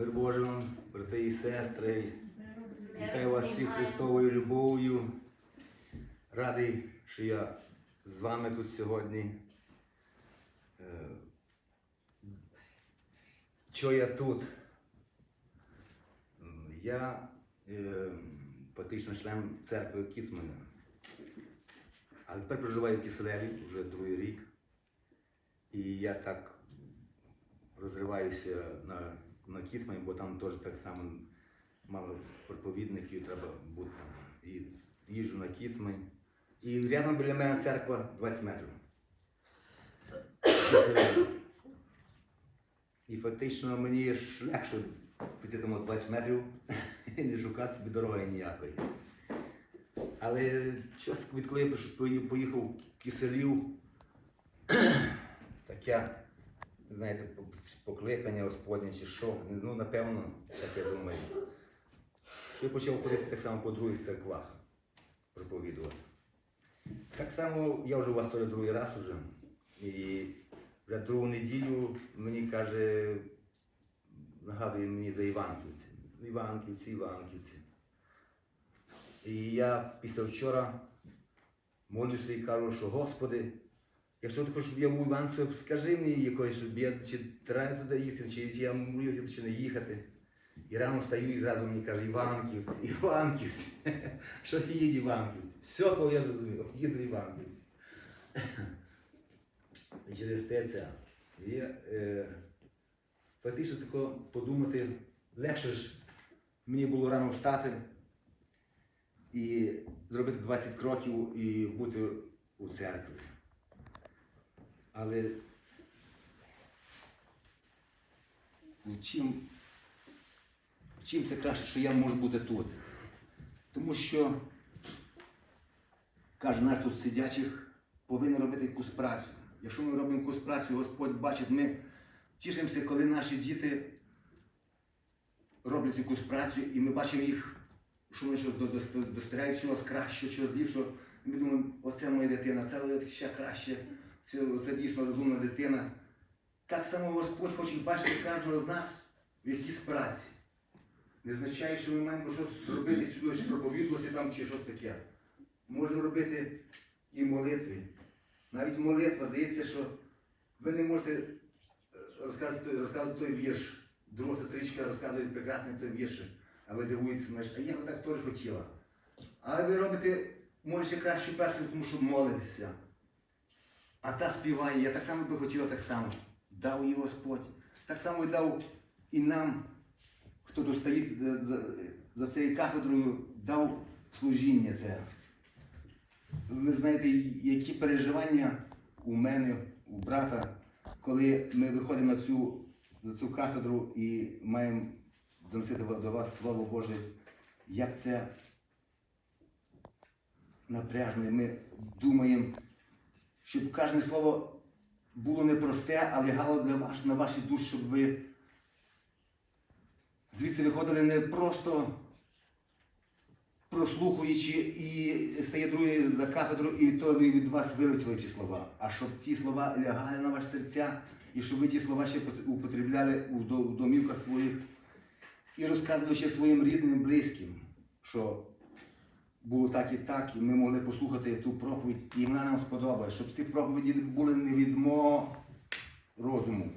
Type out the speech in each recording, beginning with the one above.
Мир Божий вам, брати і сестри. Вітаю вас всіх Христовою любов'ю. Радий, що я з вами тут сьогодні. Е, Що я тут? Я е, фактично член церкви Кіцмана. А тепер проживаю в Киселеві вже другий рік. І я так розриваюся на, на Кіцмані, бо там теж так само мало проповідників, треба бути. І їжджу на Кіцмань. І рядом біля мене церква 20 метрів. І фактично мені ж легше піти тому 20 метрів і не шукати собі дороги ніякої. Але час, відколи я поїхав в Киселів, таке, знаєте, покликання Господнє чи що, ну напевно, так я думаю. Що я почав ходити так само по других церквах проповідувати. Так само я вже у вас другий раз уже. І вже другу неділю мені каже, нагадує мені за Іванківці. Іванківці, Іванківці. І я після вчора молюся і кажу, що Господи, якщо ти хочеш, щоб я був Іванцем, скажи мені якось, щоб я чи треба туди їхати, чи, я можу їхати, чи не їхати. І рано встаю і зразу мені каже, Іванківці, Іванківці. Що їдь Іванківці? Все, кого я зрозумів, їду Іванківці. І через те це є е, фактично тако подумати, легше ж мені було рано встати і зробити 20 кроків і бути у церкві. Але чим, чим це краще, що я можу бути тут? Тому що каже наш тут сидячих повинен робити якусь працю. Якщо ми робимо якусь працю, Господь бачить, ми тішимося, коли наші діти роблять якусь працю, і ми бачимо їх, що вони щось до- до- достигають чогось кращого, чогось ліпшого. Ми думаємо, оце моя дитина, це ще краще, це, це дійсно розумна дитина. Так само Господь хоче бачити кожного з нас в якійсь праці. Не означає, що ми маємо щось робити, чи проповідувати там, чи щось таке. Можемо робити і молитви. Навіть молитва здається, що ви не можете е, розказувати, розказувати той вірш. Друга сестричка розказує прекрасний той вірш, а ви дивуєтеся, а я би так теж хотіла. Але ви робите, може, ще кращу першу, тому що молитеся. А та співає, я так само би хотіла так само. Дав їй Господь. Так само і дав і нам, хто тут стоїть за, за, за цією кафедрою, дав служіння це. Ви знаєте, які переживання у мене, у брата, коли ми виходимо на цю, на цю кафедру і маємо доносити до вас Слово Боже, як це напряжне. Ми думаємо, щоб кожне слово було не просте, а лягало для вас, на ваші душі, щоб ви звідси виходили не просто прослухуючи і стає другий за кафедру, і то ви від вас вилетіли ті слова. А щоб ті слова лягали на ваші серця, і щоб ви ті слова ще употребляли у домівках своїх і розказували ще своїм рідним, близьким, що було так і так, і ми могли послухати ту проповідь, і вона нам сподобалась, щоб ці проповіді були не від мого розуму.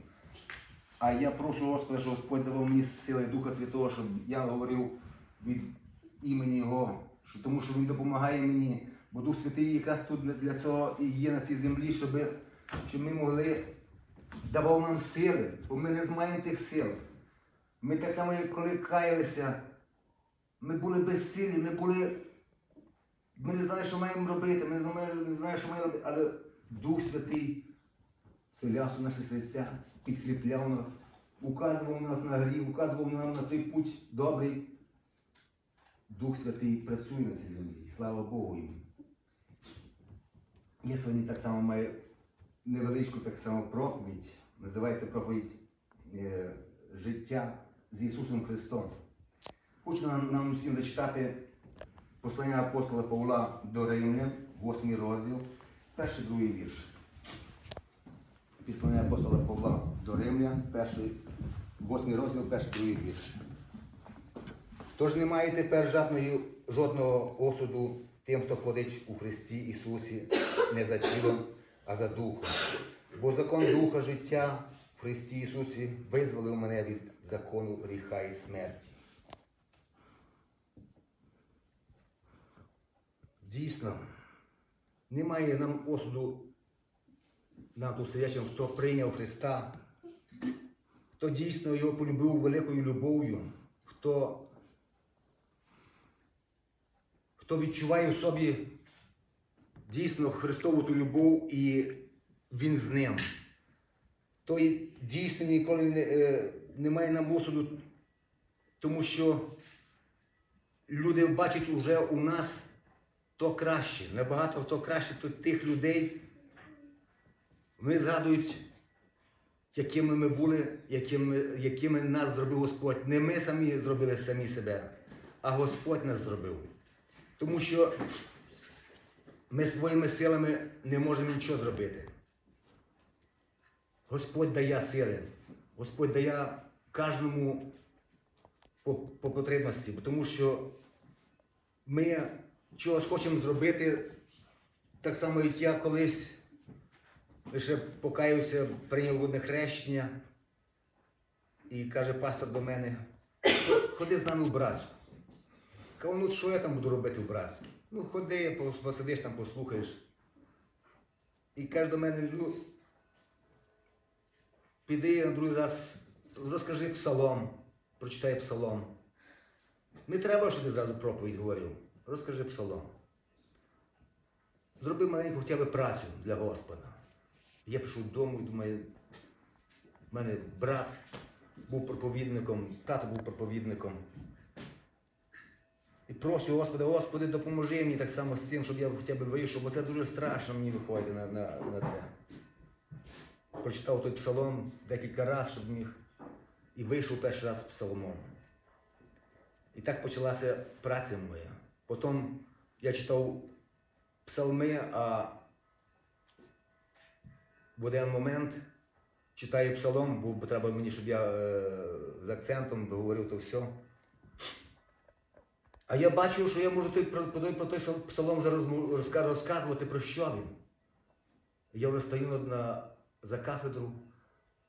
А я прошу Господа, щоб Господь давав мені сили Духа Святого, щоб я говорив від імені Його, що, тому що Він допомагає мені, бо Дух Святий якраз тут для цього і є на цій землі, щоб, щоб ми могли давав нам сили, бо ми не маємо тих сил. Ми так само, як коли каялися, ми були безсилі, ми були. Ми не знали, що маємо робити, ми не знали, що маємо робити, але Дух Святий вселявся в наші серця, підкріпляв нас, указував нас на гріх, указував нам на той путь добрий. Дух Святий працює на цій землі. Слава Богу йому. Я сьогодні так само маю невеличку так само проповідь. Називається проповідь е, життя з Ісусом Христом. Хочу нам, нам усім зачитати послання апостола Павла до Римлян, 8 розділ, перший другий вірш. Післання апостола Павла до Римлян, перший восьмий розділ, перший другий вірш. Тож немає тепер жодної, жодного осуду тим, хто ходить у Христі Ісусі не за тілом, а за духом. Бо закон духа життя в Христі Ісусі визволив мене від закону гріха і смерті. Дійсно, немає нам осуду нам тут сидячим, хто прийняв Христа, хто дійсно його полюбив великою любов'ю, хто, хто відчуває в собі дійсно Христову ту любов і він з ним. Той дійсно ніколи не, е, немає нам осуду, тому що люди бачать уже у нас то краще, набагато хто краще то тих людей. Вони згадують, якими ми були, якими, якими нас зробив Господь. Не ми самі зробили самі себе, а Господь нас зробив. Тому що ми своїми силами не можемо нічого зробити. Господь дає сили, Господь дає кожному по, по потребності, тому що ми чогось хочемо зробити, так само, як я колись лише покаюся, прийняв водне хрещення, і каже пастор до мене, ходи з нами в братську. Кажу, ну що я там буду робити в братській? Ну ходи, посидиш там, послухаєш. І каже до мене, ну, піди на другий раз, розкажи псалом, прочитай псалом. Не треба, щоб ти зразу проповідь говорив. Розкажи псалом. Зроби маленьку хоча б працю для Господа. Я пішов додому і думаю, в мене брат був проповідником, тато був проповідником. І прошу Господи, Господи, допоможи мені так само з цим, щоб я хоча б вийшов, бо це дуже страшно мені виходить на, на, на це. Прочитав той псалом декілька разів, щоб міг. І вийшов перший раз псаломом. І так почалася праця моя. Потім я читав псалми, а в один момент читаю псалом, бо треба мені, щоб я е, з акцентом говорив то все. А я бачу, що я можу той, про, той, псалом вже розказувати, про що він. Я вже стою на, за кафедру,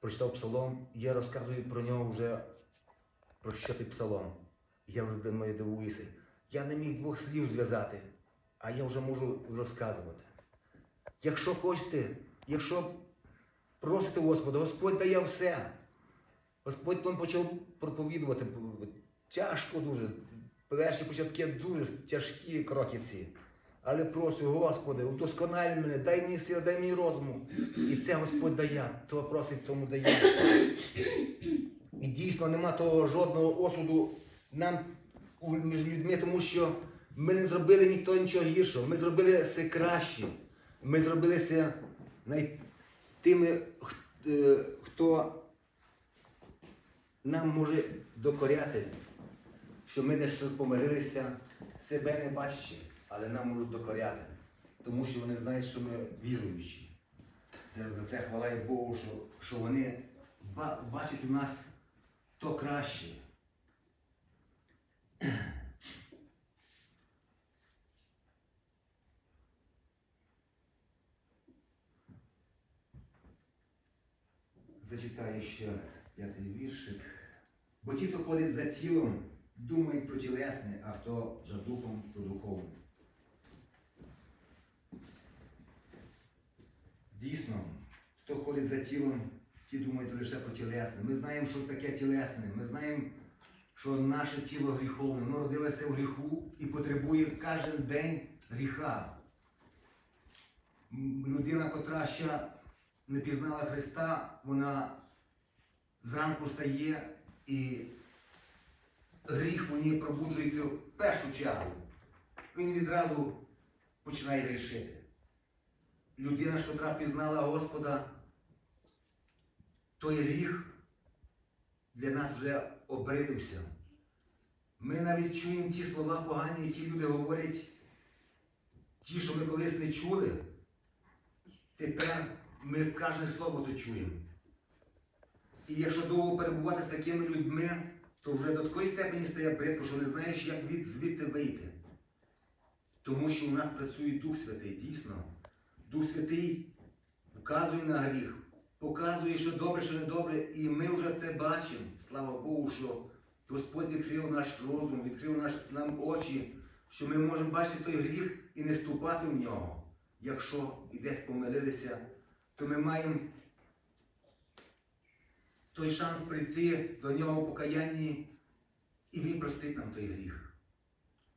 прочитав псалом, і я розказую про нього вже, про що ти псалом. Я вже дивуюся. Я не міг двох слів зв'язати, а я вже можу розказувати. Якщо хочете, якщо просите Господа, Господь дає все. Господь там почав проповідувати. Тяжко дуже. Перші початки дуже тяжкі кроки ці. Але прошу, Господи, удоскональ мене, дай мені сил, дай мені розуму. І це Господь дає, то просить, тому дає. І дійсно нема того жодного осуду нам між людьми, тому що ми не зробили ніхто нічого гіршого. Ми зробили все краще. Ми зробили все тими, е, хто нам може докоряти, що ми десь щось помирилися, себе не бачачи, але нам можуть докоряти, тому що вони знають, що ми віруючі. Це, за це хвала Богу, що, що вони бачать у нас то краще. Зачитаю ще п'ятий віршик. Бо ті, хто ходить за тілом, думають про тілесне, а хто за духом, то духовне. Дійсно, хто ходить за тілом, ті думають лише про тілесне. Ми знаємо, що таке тілесне. Ми знаємо, що наше тіло гріховне. Воно родилося в гріху і потребує кожен день гріха. Людина, котра ще не пізнала Христа, вона зранку стає і гріх у ній пробуджується в першу чергу. Він відразу починає грішити. Людина, котра пізнала Господа, той гріх для нас вже обридився. Ми навіть чуємо ті слова погані, які люди говорять, ті, що ми колись не чули, тепер ми кожне слово то чуємо. І якщо довго перебувати з такими людьми, то вже до такої степені стає бридко, що не знаєш, як від звідти вийти. Тому що у нас працює Дух Святий, дійсно. Дух Святий вказує на гріх, показує, що добре, що не добре, і ми вже те бачимо. Слава Богу, що Господь відкрив наш розум, відкрив наш, нам очі, що ми можемо бачити той гріх і не ступати в нього. Якщо і десь помилилися, то ми маємо той шанс прийти до нього в покаянні, і він простить нам той гріх.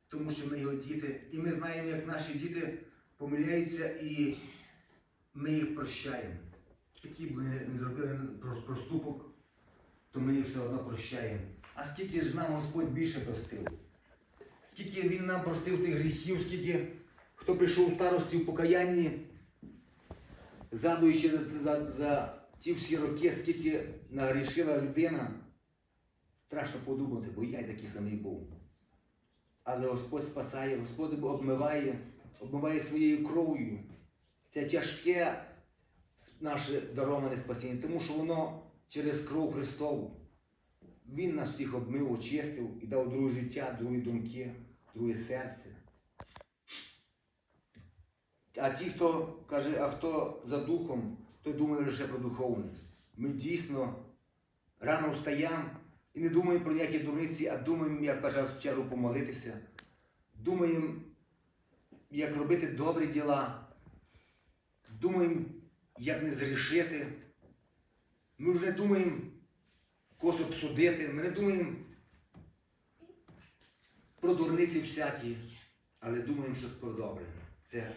Тому що ми його діти, і ми знаємо, як наші діти помиляються, і ми їх прощаємо. Які б вони не зробили проступок, то ми їх все одно прощаємо. А скільки ж нам Господь більше простив? Скільки Він нам простив тих гріхів, скільки хто прийшов у старості в покаянні, згадуючи за, за, за ті всі роки, скільки нагрішила людина, страшно подумати, бо я такий самий був. Але Господь спасає, Господь обмиває, обмиває своєю кров'ю. Це тяжке наше дароване спасіння, тому що воно через кров Христову. Він нас всіх обмив, очистив і дав друге життя, другі думки, друге серце. А ті, хто каже, а хто за духом, той думає лише про духовне. Ми дійсно рано встаємо і не думаємо про ніякі дурниці, а думаємо, як першу чергу помолитися. Думаємо, як робити добрі діла. Думаємо, як не згрішити. Ми вже думаємо когось обсудити. Ми не думаємо про дурниці всякі, але думаємо щось про добре. Це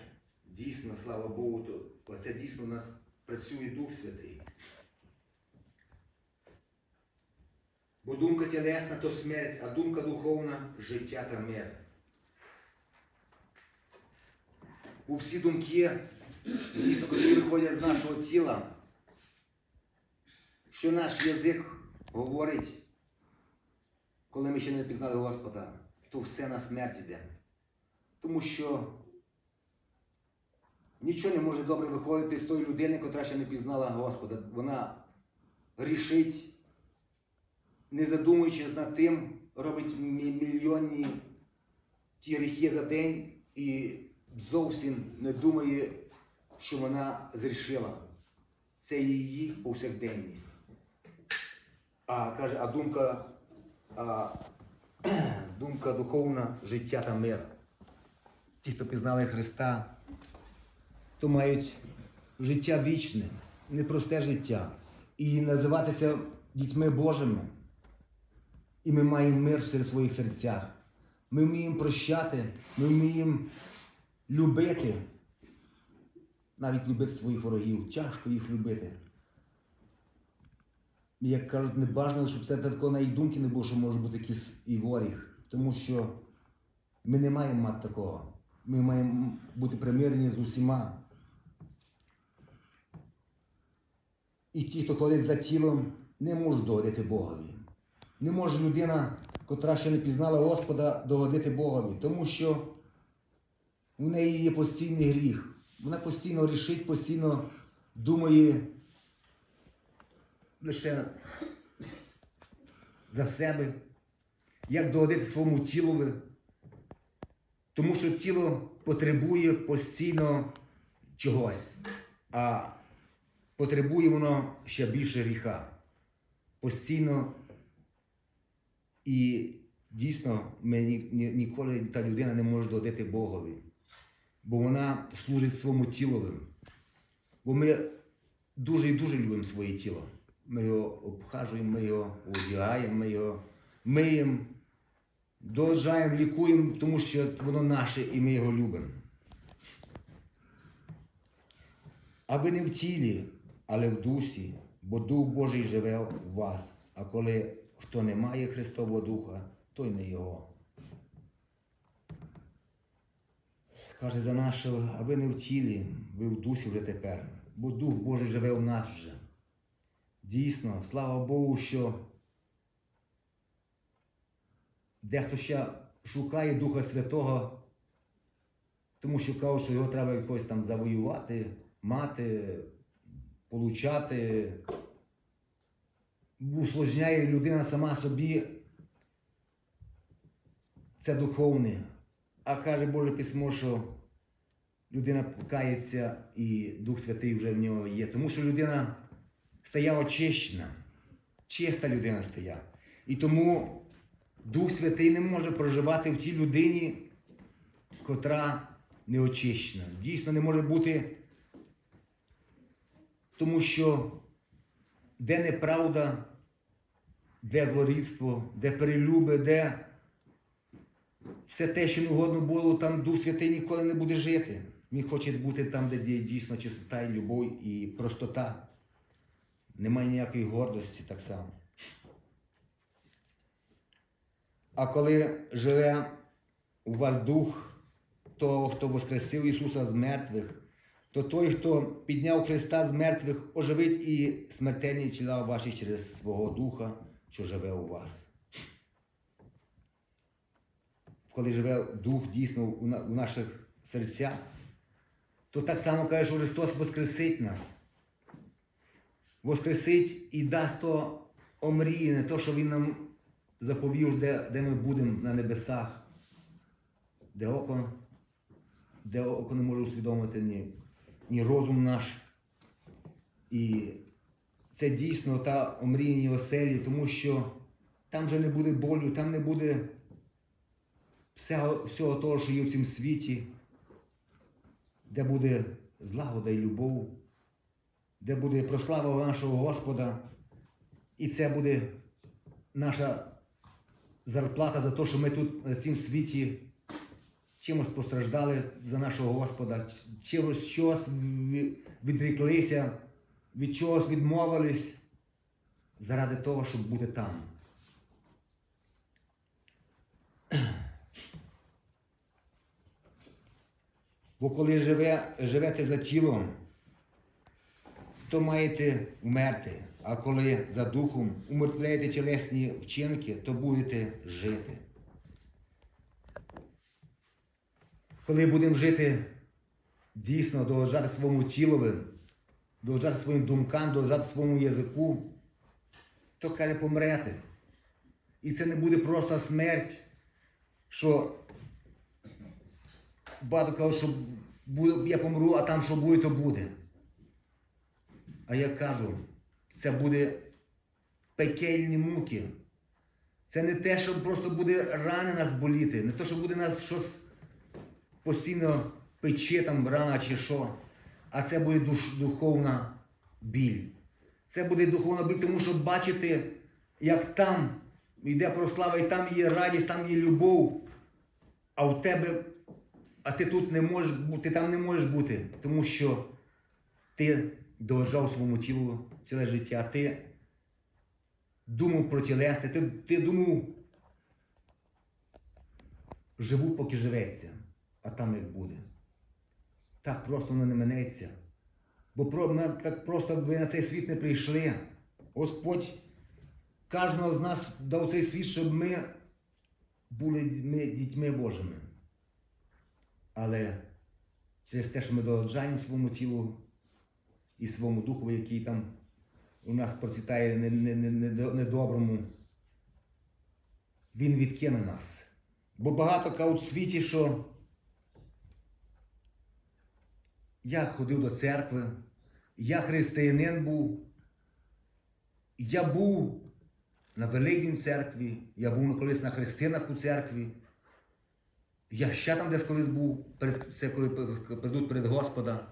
дійсно, слава Богу, то це дійсно у нас працює Дух Святий. Бо думка тілесна то смерть, а думка духовна життя та мир. У всі думки, дійсно, коли виходять з нашого тіла, що наш язик говорить, коли ми ще не пізнали Господа, то все на смерть йде. Тому що нічого не може добре виходити з тої людини, котра ще не пізнала Господа. Вона рішить, не задумуючись над тим, робить мі- мільйонні ті гріхи за день і зовсім не думає, що вона зрішила. Це її повсякденність. А каже, а думка, а, думка духовна життя та мир. Ті, хто пізнали Христа, то мають життя вічне, непросте життя. І називатися дітьми Божими. І ми маємо мир серед своїх серцях. Ми вміємо прощати, ми вміємо любити. Навіть любити своїх ворогів. Тяжко їх любити. Як кажуть, не бажано, щоб це такого на їх думки не було, що може бути якийсь і воріг. Тому що ми не маємо мати такого. Ми маємо бути примирені з усіма. І ті, хто ходить за тілом, не можуть догодити Богові. Не може людина, котра ще не пізнала Господа, догодити Богові, тому що у неї є постійний гріх. Вона постійно рішить, постійно думає лише за себе, як догодити своєму тілові. Тому що тіло потребує постійно чогось, а потребує воно ще більше гріха. Постійно і дійсно ми ні, ні- ніколи та людина не може догодити Богові, бо вона служить своєму тілові. Бо ми дуже і дуже любимо своє тіло. Ми його обхажуємо, ми його одягаємо, ми його миємо, доїжджаємо, лікуємо, тому що воно наше і ми його любимо. А ви не в тілі, але в дусі, бо Дух Божий живе в вас. А коли хто не має Христового Духа, той не його. Каже за нашого, а ви не в тілі, ви в дусі вже тепер, бо Дух Божий живе в нас вже. Дійсно, слава Богу, що дехто ще шукає Духа Святого, тому що кажуть, що його треба якось там завоювати, мати, получати. усложняє людина сама собі. Це духовне. А каже Боже Письмо, що людина кається і Дух Святий вже в нього є. Тому що людина стає очищена, чиста людина стає. І тому Дух Святий не може проживати в тій людині, котра не очищена. Дійсно не може бути, тому що де неправда, де злорідство, де перелюби, де все те, що не угодно було, там Дух Святий ніколи не буде жити. Він хоче бути там, де дійсно чистота і любов і простота. Немає ніякої гордості так само. А коли живе у вас дух того, хто воскресив Ісуса з мертвих, то той, хто підняв Христа з мертвих, оживить і смертельні тіла ваші через свого Духа, що живе у вас. Коли живе Дух дійсно у, наших серцях, то так само каже, що Христос воскресить нас. Воскресить і дасть то омріяне, то, що Він нам заповів, де, де ми будемо на небесах, де око, де око не може усвідомити ні, ні розум наш. І це дійсно та омріяні оселі, тому що там вже не буде болю, там не буде всього, всього того, що є в цьому світі, де буде злагода і любов, де буде прослава нашого Господа. І це буде наша зарплата за те, що ми тут на цьому світі чимось постраждали за нашого Господа, чимось щось відріклися, від чогось відмовились заради того, щоб бути там. Бо коли живе, живете за тілом, то маєте вмерти, а коли за духом умертвляєте тілесні вчинки, то будете жити. Коли будемо жити дійсно, доважати своєму тілові, доважати своїм думкам, доважати своєму язику, то каже, помрете. І це не буде просто смерть, що багато кажуть, що я помру, а там що буде, то буде. А я кажу, це буде пекельні муки. Це не те, що просто буде рани нас боліти, не те, що буде нас щось постійно пече там рана чи що. А це буде душ, духовна біль. Це буде духовна біль, тому що бачите, як там йде прослава, і там є радість, там є любов, а у тебе, а ти тут не можеш бути, ти там не можеш бути, тому що ти доважав своєму тілу ціле життя, ти думав про тілесне, ти, ти думав, живу, поки живеться, а там як буде. Так просто воно не минеться. Бо про, ми так просто ви на цей світ не прийшли. Господь кожного з нас дав цей світ, щоб ми були ми дітьми Божими. Але через те, що ми догоджаємо своєму тілу і своєму духу, який там у нас процвітає не- не- не- не- недоброму, він відкине нас. Бо багато кажуть в світі, що я ходив до церкви, я християнин був, я був на Великій церкві, я був колись на хрестинах у церкві. Я ще там десь колись був, перед, це коли прийдуть перед Господа.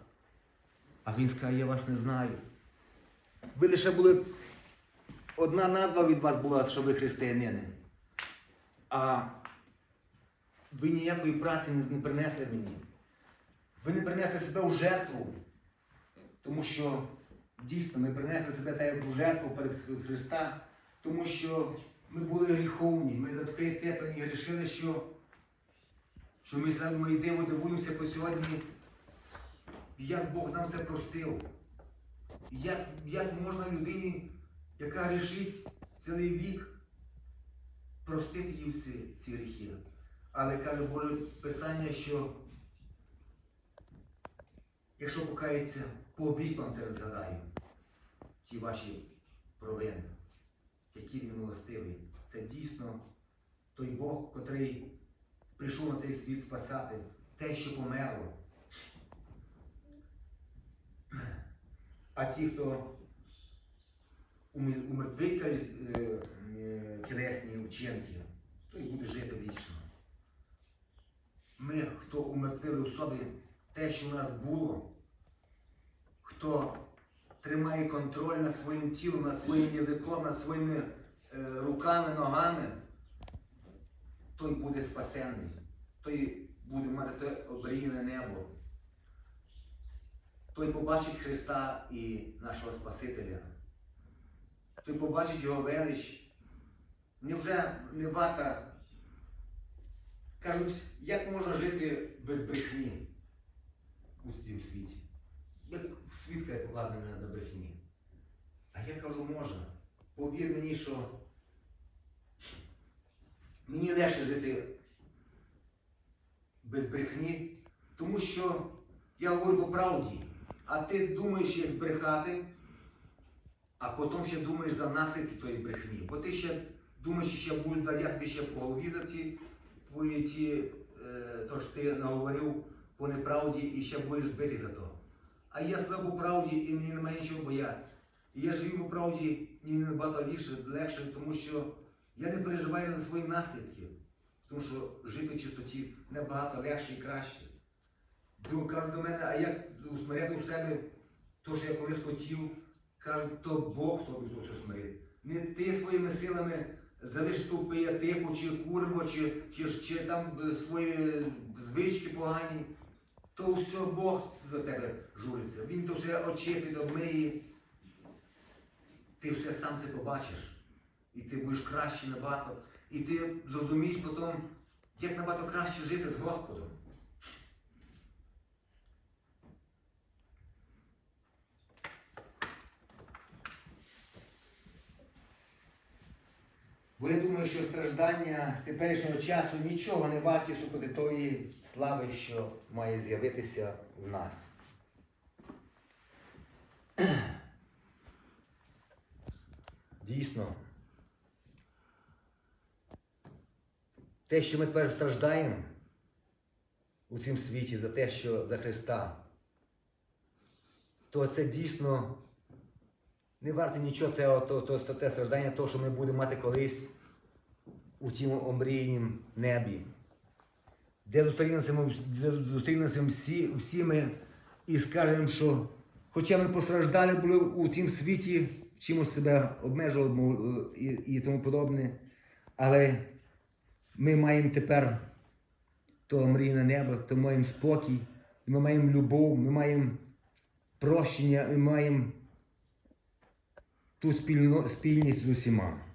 А він скаже, я вас не знаю. Ви лише були, одна назва від вас була, що ви християнини. А ви ніякої праці не, не принесли мені. Ви не принесли себе у жертву. Тому що дійсно ми принесли себе так як у жертву перед Христа, тому що ми були гріховні, ми до такої степені грішили, що, що ми саме йдемо, дивуємося по сьогодні, як Бог нам це простив. Як, як можна людині, яка грішить цілий вік, простити їй всі ці гріхи. Але каже Боже Писання, що якщо покається, повік вам це згадаю, ті ваші провини. який він милостивий. Це дійсно той Бог, котрий прийшов на цей світ спасати те, що померло. А ті, хто умертвить е, е, тілесні вчинки, той буде жити вічно. Ми, хто умертвили в собі те, що в нас було, хто тримає контроль над своїм тілом, над своїм язиком, над своїми е, руками, ногами, той буде спасенний, той буде мати те обріяне небо. Той побачить Христа і нашого Спасителя. Той побачить Його велич. Невже не варта Кажуть, як можна жити без брехні у цьому світі? Як свідка є покладена на брехні? А я кажу, можна. Повір мені, що мені легше жити без брехні, тому що я говорю по правді, а ти думаєш, як збрехати, а потім ще думаєш за наслідки тої брехні. Бо ти ще думаєш, що будуть як ще по голові за ті твої ті, е, то ж ти наговорив по неправді і ще будеш бити за то. А я по правді і мені немає нічого боятися. І я живу по правді мені набагато легше, легше, тому що я не переживаю за свої наслідки. Тому що жити в чистоті набагато легше і краще. Думаю, кажуть до мене, а як усмиряти у себе то, що я колись хотів, кажуть, то Бог тобі то все смирить. Не ти своїми силами залиш ту пиятику, чи курво, чи, чи, чи там свої звички погані, то все Бог за тебе журиться. Він то все очистить, обмиє. Ти все сам це побачиш. І ти будеш краще набагато. І ти зрозумієш потім, як набагато краще жити з Господом. Бо я думаю, що страждання теперішнього часу нічого не варті супроти тої слави, що має з'явитися в нас. Дійсно, те, що ми тепер страждаємо у цьому світі за те, що за Христа, то це дійсно не варте нічого цього, то, то, то це страждання, того, що ми будемо мати колись у тім омрійнім небі, де зустрінемося всі, всі ми і скажемо, що хоча ми постраждали були у цім світі, чимось себе обмежували е, і, і тому подобне, але ми маємо тепер то мрійне небо, то маємо спокій, ми маємо любов, ми маємо прощення, ми маємо ту спільно, спільність з усіма.